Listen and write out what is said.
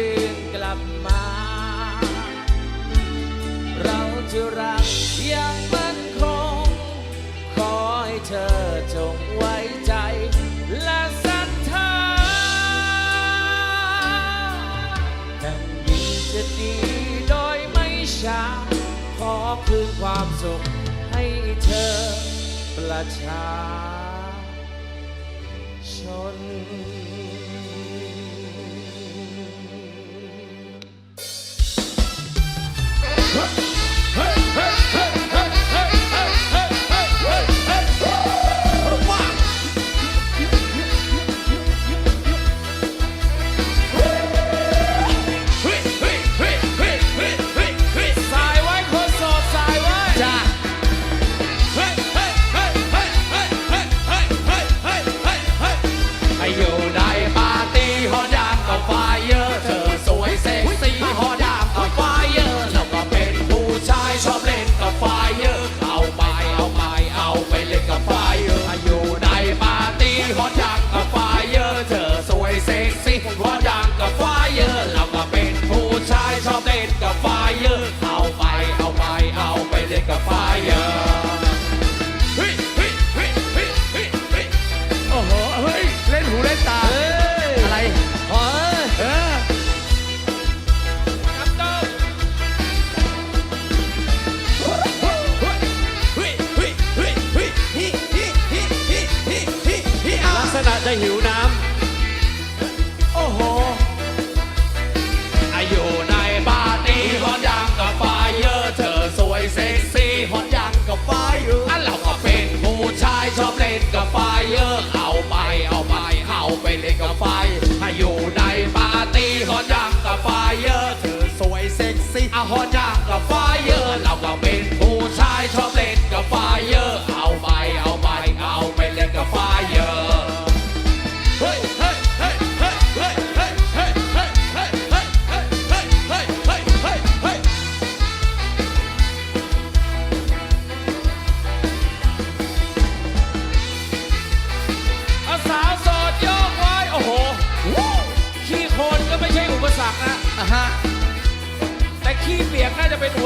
คืนกลับมา เราจะรักอย่างมั่นคง ขอให้เธอจงไว้ใจและศรัทธาแต่ยิ่งจะดีโดยไม่ช้า ขอคืนความสุขให้เธอประชาชน ษณะจะหิวน้ำ โอ้โหอายุในปาร์ตี้ฮอตยังกับไฟเยอร์เธอสวยเซ็กซี่ฮอตยังกับไฟเยอร์อะเราก็เป็นผู้ชายชอบเล่นกับไฟเยอร์เอาไปเอาไปเอาไปเล่นกับไฟให้อยู่ในปาร์ตี้ฮอตยังกับไฟเยอร์เธอสวยเซ็กซี่อะฮอตยังกับไฟ อะฮะแต่ขี้เปียกน่าจะเป็นหัว